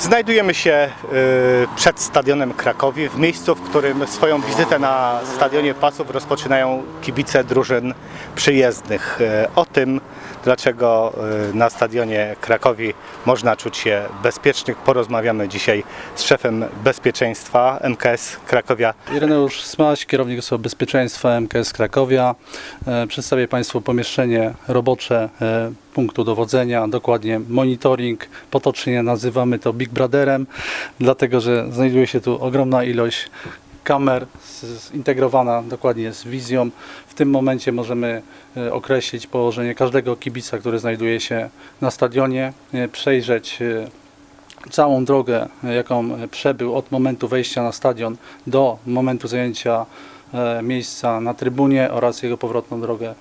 Znajdujemy się y, przed stadionem Krakowi, w miejscu, w którym swoją wizytę na stadionie Pasów rozpoczynają kibice drużyn przyjezdnych. Y, O tym, dlaczego y, na stadionie Krakowi można czuć się bezpiecznych, porozmawiamy dzisiaj z szefem bezpieczeństwa MKS Krakowia. Ireneusz Smaś, kierownik osoby bezpieczeństwa MKS Krakowia. E, Przedstawię Państwu pomieszczenie robocze e, punktu dowodzenia, dokładnie monitoring. Potocznie nazywamy to Big Brotherem, dlatego że znajduje się tu ogromna ilość kamer zintegrowana dokładnie z wizją. W tym momencie możemy e, określić położenie każdego kibica, który znajduje się na stadionie, e, przejrzeć e, całą drogę, jaką przebył od momentu wejścia na stadion do momentu zajęcia miejsca na trybunie oraz jego powrotną drogę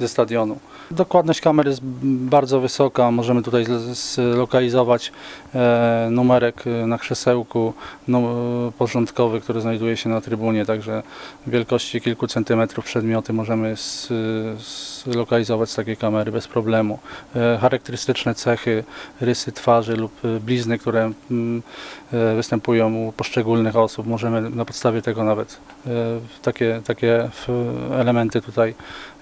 ze stadionu. Dokładność kamer jest bardzo wysoka. Możemy tutaj zlokalizować e, numerek e, na krzesełku e, porządkowy, który znajduje się na trybunie, także wielkości kilku centymetrów przedmioty możemy zlokalizować z takiej kamery bez problemu. E, Charakterystyczne cechy, rysy twarzy lub e, blizny, które mm, e, występują u poszczególnych osób. Możemy na podstawie tego nawet e, takie, takie elementy tutaj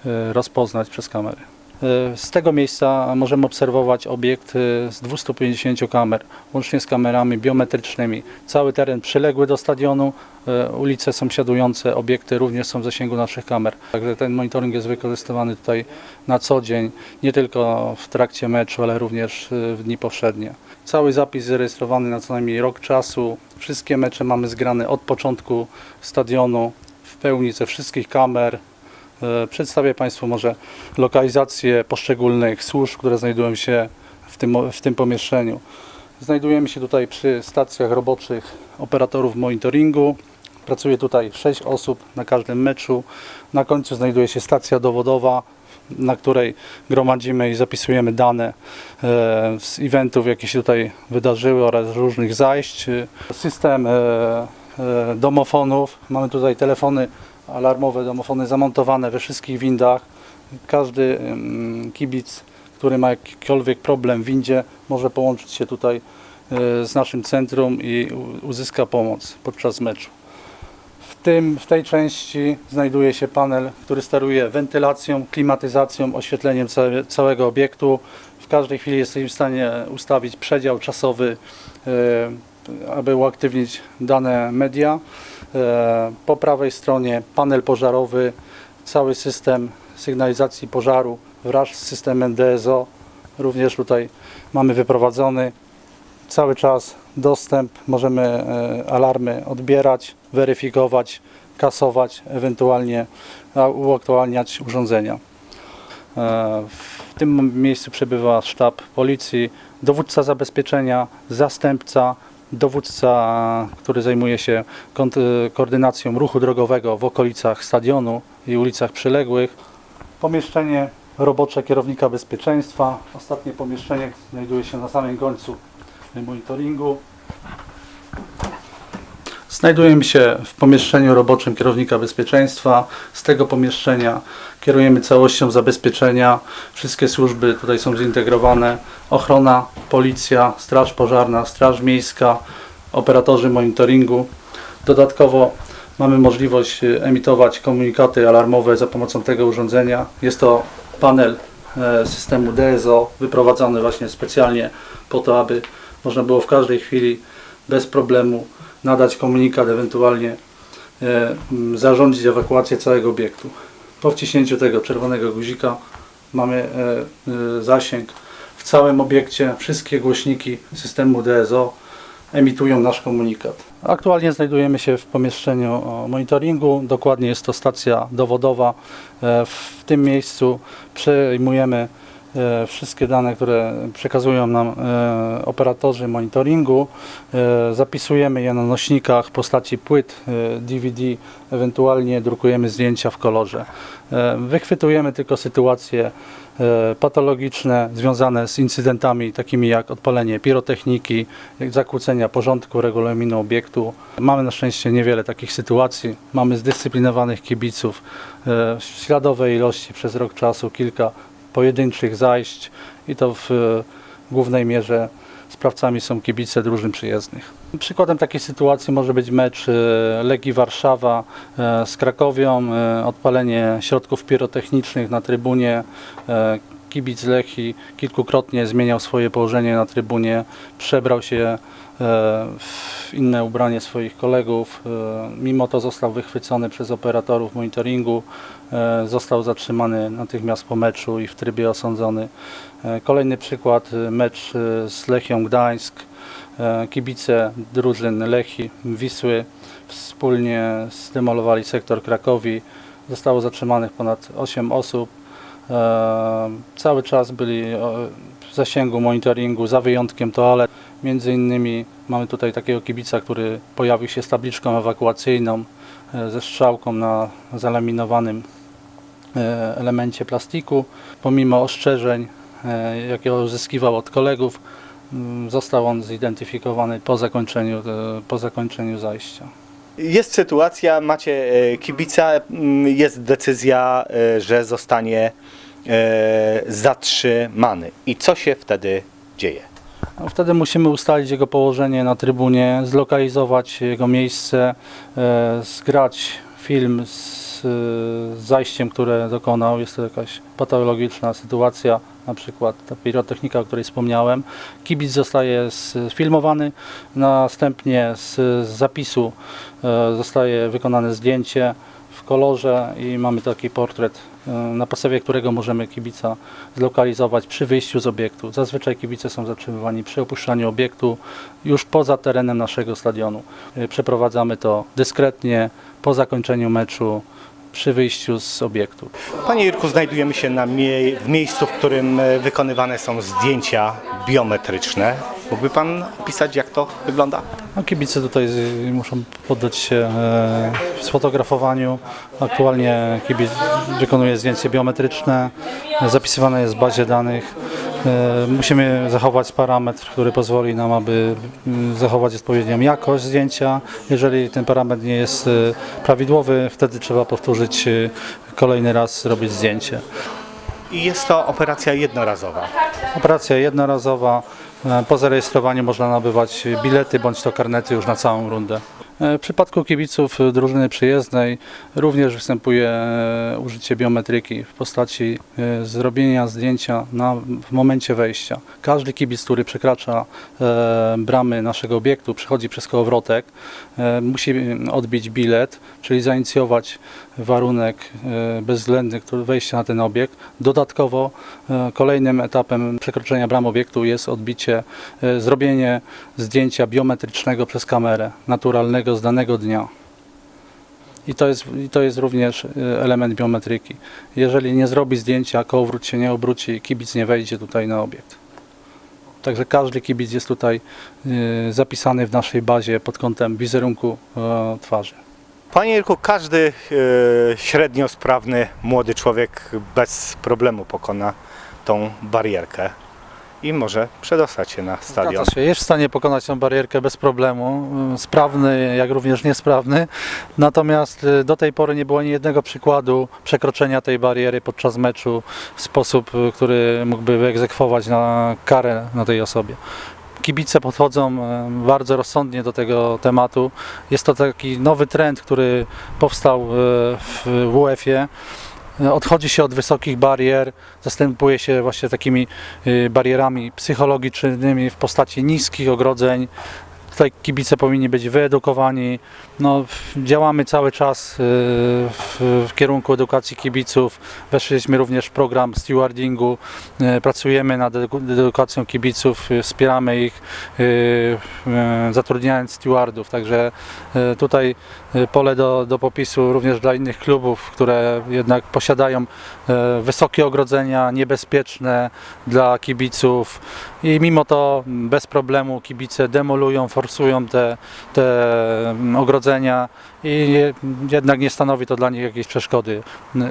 e, rozpoznać przez kamery. E, Z tego miejsca możemy obserwować obiekt e, z 250 kamer, łącznie z kamerami biometrycznymi. Cały teren przyległy do stadionu, ulice sąsiadujące, obiekty również są w zasięgu naszych kamer. Także ten monitoring jest wykorzystywany tutaj na co dzień, nie tylko w trakcie meczu, ale również w dni powszednie. Cały zapis zarejestrowany na co najmniej rok czasu. Wszystkie mecze mamy zgrane od początku stadionu pełni ze wszystkich kamer. E, Przedstawię Państwu może lokalizację poszczególnych służb, które znajdują się w tym, w tym pomieszczeniu. Znajdujemy się tutaj przy stacjach roboczych operatorów monitoringu. Pracuje tutaj 6 osób na każdym meczu. Na końcu znajduje się stacja dowodowa, na której gromadzimy i zapisujemy dane e, z eventów, jakie się tutaj wydarzyły oraz różnych zajść. System e, domofonów. Mamy tutaj telefony alarmowe, domofony zamontowane we wszystkich windach. Każdy mm, kibic, który ma jakikolwiek problem w windzie, może połączyć się tutaj e, z naszym centrum i uzyska pomoc podczas meczu. W, tym, w tej części znajduje się panel, który steruje wentylacją, klimatyzacją, oświetleniem całe, całego obiektu. W każdej chwili jesteśmy w stanie ustawić przedział czasowy, e, aby uaktywnić dane media. E, Po prawej stronie panel pożarowy, cały system sygnalizacji pożaru wraz z systemem DSO. Również tutaj mamy wyprowadzony cały czas dostęp, możemy e, alarmy odbierać, weryfikować, kasować, ewentualnie uaktualniać urządzenia. E, W tym miejscu przebywa sztab policji, dowódca zabezpieczenia, zastępca, dowódca, który zajmuje się koordynacją ruchu drogowego w okolicach stadionu i ulicach przyległych. Pomieszczenie robocze kierownika bezpieczeństwa. Ostatnie pomieszczenie znajduje się na samym końcu monitoringu. Znajdujemy się w pomieszczeniu roboczym kierownika bezpieczeństwa. Z tego pomieszczenia kierujemy całością zabezpieczenia. Wszystkie służby tutaj są zintegrowane. Ochrona, policja, straż pożarna, straż miejska, operatorzy monitoringu. Dodatkowo mamy możliwość e, emitować komunikaty alarmowe za pomocą tego urządzenia. Jest to panel e, systemu DSO wyprowadzony właśnie specjalnie po to, aby można było w każdej chwili bez problemu nadać komunikat, ewentualnie e, zarządzić ewakuację całego obiektu. Po wciśnięciu tego czerwonego guzika mamy e, e, zasięg w całym obiekcie. Wszystkie głośniki systemu DSO emitują nasz komunikat. Aktualnie znajdujemy się w pomieszczeniu monitoringu. Dokładnie jest to stacja dowodowa. W tym miejscu przejmujemy wszystkie dane, które przekazują nam e, operatorzy monitoringu. E, Zapisujemy je na nośnikach w postaci płyt e, DVD, ewentualnie drukujemy zdjęcia w kolorze. E, Wychwytujemy tylko sytuacje e, patologiczne związane z incydentami takimi jak odpalenie pirotechniki, zakłócenia porządku regulaminu obiektu. Mamy na szczęście niewiele takich sytuacji. Mamy zdyscyplinowanych kibiców e, w śladowej ilości przez rok czasu, kilka pojedynczych zajść i to w e, głównej mierze sprawcami są kibice drużyn przyjezdnych. Przykładem takiej sytuacji może być mecz e, Legii Warszawa e, z Krakowią, odpalenie środków pirotechnicznych na trybunie. Kibic Lechi kilkukrotnie zmieniał swoje położenie na trybunie, przebrał się e, w inne ubranie swoich kolegów. E, Mimo to został wychwycony przez operatorów monitoringu, e, został zatrzymany natychmiast po meczu i w trybie osądzony. Kolejny przykład, mecz z Lechią Gdańsk. Kibice drużyn Lechi, Wisły wspólnie zdemolowali sektor Krakowi. Zostało zatrzymanych ponad 8 osób. E, Cały czas byli o, w zasięgu monitoringu, za wyjątkiem toalet. Między innymi mamy tutaj takiego kibica, który pojawił się z tabliczką ewakuacyjną, e, ze strzałką na zalaminowanym e, elemencie plastiku. Pomimo ostrzeżeń, e, jakie uzyskiwał od kolegów, został on zidentyfikowany po zakończeniu, e, po zakończeniu zajścia. Jest sytuacja, macie e, kibica, mm, jest decyzja, e, że zostanie e, zatrzymany. I co się wtedy dzieje? No, Wtedy musimy ustalić jego położenie na trybunie, zlokalizować jego miejsce, zgrać film z zajściem, które dokonał. Jest to jakaś patologiczna sytuacja, na przykład ta pirotechnika, o której wspomniałem. Kibic zostaje sfilmowany, następnie z, zapisu e, zostaje wykonane zdjęcie w kolorze i mamy taki portret, e, na podstawie którego możemy kibica zlokalizować przy wyjściu z obiektu. Zazwyczaj kibice są zatrzymywani przy opuszczaniu obiektu już poza terenem naszego stadionu. Przeprowadzamy to dyskretnie po zakończeniu meczu przy wyjściu z obiektu. Panie Jurku, znajdujemy się na mie- w miejscu, w którym e, wykonywane są zdjęcia biometryczne. Mógłby Pan opisać, jak to wygląda? No, kibice tutaj muszą poddać się e, sfotografowaniu. Aktualnie kibic wykonuje zdjęcie biometryczne, zapisywane jest w bazie danych. E, musimy zachować parametr, który pozwoli nam, aby mm, zachować odpowiednią jakość zdjęcia. Jeżeli ten parametr nie jest e, prawidłowy, wtedy trzeba powtórzyć e, kolejny raz, zrobić zdjęcie. I jest to operacja jednorazowa. Operacja jednorazowa. Po zarejestrowaniu można nabywać bilety bądź to karnety już na całą rundę. E, W przypadku kibiców drużyny przyjezdnej również występuje e, użycie biometryki w postaci e, zrobienia zdjęcia na, w momencie wejścia. Każdy kibic, który przekracza bramy naszego obiektu, przechodzi przez kołowrotek, musi odbić bilet, czyli zainicjować warunek bezwzględny wejścia na ten obiekt. Dodatkowo kolejnym etapem przekroczenia bram obiektu jest odbicie, zrobienie zdjęcia biometrycznego przez kamerę, naturalnego z danego dnia. I to, jest, I to jest również e, element biometryki. Jeżeli nie zrobi zdjęcia, kołowrót się nie obróci, kibic nie wejdzie tutaj na obiekt. Także każdy kibic jest tutaj e, zapisany w naszej bazie pod kątem wizerunku e, twarzy. Panie Jurku, każdy e, średnio sprawny młody człowiek bez problemu pokona tą barierkę i może przedostać się na stadion. Się. Jest w stanie pokonać tę barierkę bez problemu, y, sprawny jak również niesprawny. Natomiast y, do tej pory nie było ani jednego przykładu przekroczenia tej bariery podczas meczu w sposób, y, który mógłby wyegzekwować na karę na tej osobie. Kibice podchodzą y, bardzo rozsądnie do tego tematu. Jest to taki nowy trend, który powstał w UEFA. Odchodzi się od wysokich barier, zastępuje się właśnie takimi y, barierami psychologicznymi w postaci niskich ogrodzeń. Tutaj kibice powinni być wyedukowani. No, działamy cały czas y, w, kierunku edukacji kibiców. Weszliśmy również w program stewardingu. Y, Pracujemy nad edu- edukacją kibiców, y, wspieramy ich, zatrudniając stewardów. Także tutaj pole do, do popisu również dla innych klubów, które jednak posiadają wysokie ogrodzenia, niebezpieczne dla kibiców i mimo to bez problemu kibice demolują, forsują te, te mm, i je- jednak nie stanowi to dla nich jakiejś przeszkody.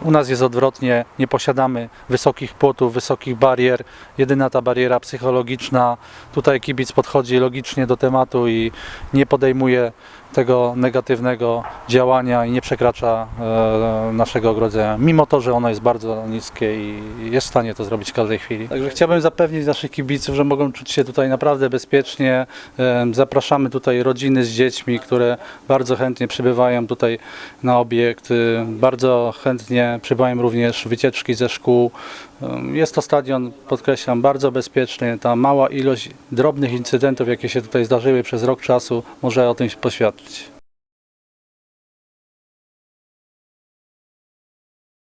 U nas jest odwrotnie, nie posiadamy wysokich płotów, wysokich barier. Jedyna ta bariera psychologiczna, tutaj kibic podchodzi logicznie do tematu i nie podejmuje tego negatywnego działania i nie przekracza e, naszego ogrodzenia, mimo to, że ono jest bardzo niskie i jest w stanie to zrobić w każdej chwili. Także chciałbym zapewnić naszych kibiców, że mogą czuć się tutaj naprawdę bezpiecznie. E, Zapraszamy tutaj rodziny z dziećmi, które bardzo chętnie przybywają tutaj na obiekt. E, Bardzo chętnie przybywają również wycieczki ze szkół. E, Jest to stadion, podkreślam, bardzo bezpieczny. Ta mała ilość drobnych incydentów, jakie się tutaj zdarzyły przez rok czasu, może o tym poświadczyć.